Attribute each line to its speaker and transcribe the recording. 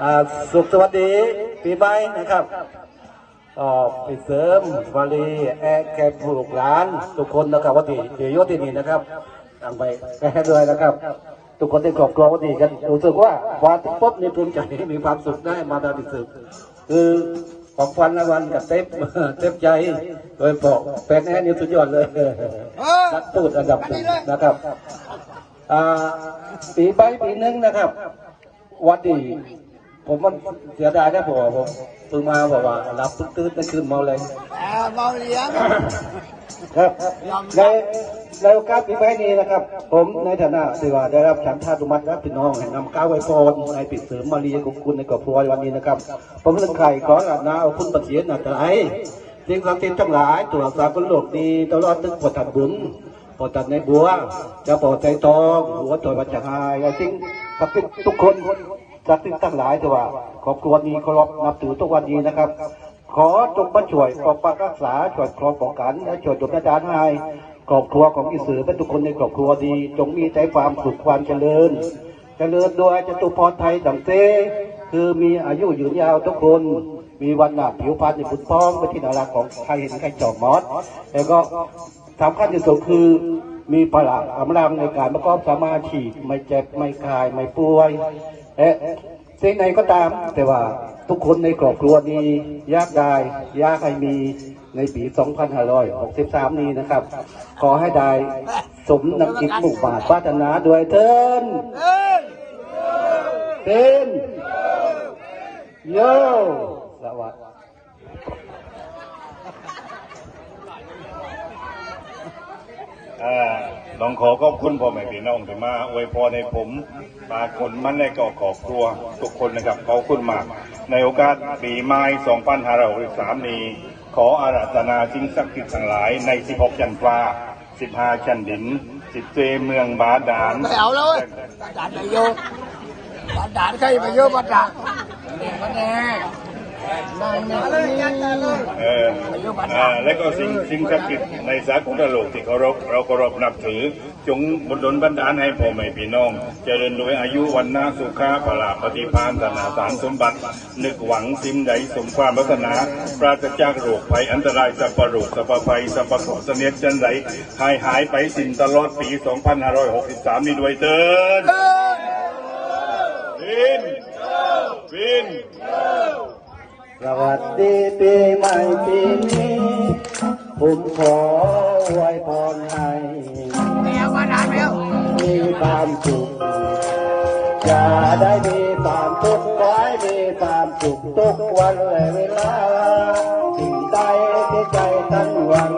Speaker 1: อ่าสุขสวัสดีปีใหม่นะครับอ่อไปเสริมวาลีแอร์แกผู้ลูกหลานทุกคนนะครับวัดที่เดียศที่นี่นะครับตั้งไปแก้ด้วยนะครับ ทุกคนได้ครอบครัววัดนี้กันรู้สึกว่าวันที่พบในภูมิใจมีความสุขได้มาตามที่สุดคือของฟันละวันกับเต็มเต็มใจโดยบอกแฟนแอนนี่สุดยอดเลยนักพูดอันดับหนึ่งนะครับอ่าปีใบปีหนึ่งนะครับวัดดี ผมมันเสียดายนะผมผมเพิ่งมาบอกว่ารับตื้นๆนั่นคือเมาเลย
Speaker 2: เมาเลี้ยง
Speaker 1: ครับในในโอกาสปีใหม่นี้นะครับ ผมในฐานะที่ว่าได้รับฉันทานุมัติและพี่น้องให้นำก้าวไว้พรในปิดเสริมมารีของคุณในครอบครัววันนี้นะครับ ผมเล่นไข่ขออานาเอาคุณประเสียนหนักใจสิ่งศักดิ์สิทธิ์ทั้งหลายตรวจสอบคนโลกดีตลอดถึงผลถัดบุญผลถัดในบัวเจะโปรดใจทองหัวถอยวัจหายไอ้สิ่งศักดิ์สิทธิ์ทุกคน ศักดิ์สิทธิ์ทั้งหลายที่ว่าครอบครัวนี้เคารพนับถือทุกวันนี้นะครับ ขอจงมาช่วยปกปักรักษาช่วยครองป้องกันและช่วยดลอาจารย์ให้ครอบครัวของอิสือเป็นทุกคนในครอบครัวดี จงมีใจความสุขความเจริญ เจริญโดยจตุพรไทยดังเซคือมีอายุยืนยาวทุกคน มีวันหนาผิวพรรณในบุญพ้องเป็นที่น่ารักของใครเห็นใครจอบมอสแล้วก็สำคัญที่สุดคือมีพลังกำลังในการประกอบสมาธิไม่เจ็บไม่คายไม่ป่วย เอ๊ะสิ่งใดก็ตาม แต่ว่าทุกคนในครอบครัวนี้ยากได้ยากให้มีในปี 2563 นี้นะครับ ขอให้ได้สมนักจิตมุ่บาทปรารถนาด้วยเทินเทินโยสวัสดี
Speaker 3: อ่า ต้องขอขอบคุณพ่อแม่พี่น้องที่มาอวยพรในผมปาคนมันในก่อครอบครัวทุกคนนะครับขอบคุณมาก ในโอกาสปีใหม่2563นี้ ขออาราธนาสิ่งศักดิ์สิทธิ์ทั้งหลายใน 16 ชั้นฟ้า 15 ชั้นดิน 10เจเมืองบาดาล
Speaker 2: ไม่เอาแล้วเว้ยด่านไปโยด่านใครไปโยมาด่านมาแน่นั่นนี่
Speaker 3: เออ อ่าและก็สิ่งสิ่งศักดิ์สิทธิ์ในสากลโลกที่เคารพเราเคารพนับถือ จงบดลบันดาลให้พ่อแม่พี่น้อง เจริญโดยอายุวันนาสุขาภลาปฏิพานธนาสารสมบัติ นึกหวังสิ่งใดสมความปรารถนา ปราศจากโรคภัยอันตรายสัพพะโรคสัพพะภัยสัพพะโขเสนียดจันไรหายหายไปสิ้นตลอดปี 2563 นี้ด้วยเถิดวินวิน
Speaker 1: สวัสดีปีใหม่ปีนี้ ผมขอไว้พรให้
Speaker 2: ไม่เอามาด่านไม่เอา
Speaker 1: มีความสุขอย่าได้มีความทุกข์ขอให้มีความสุขทุกวันและเวลาสิ่งใดที่ใจตั้งหวัง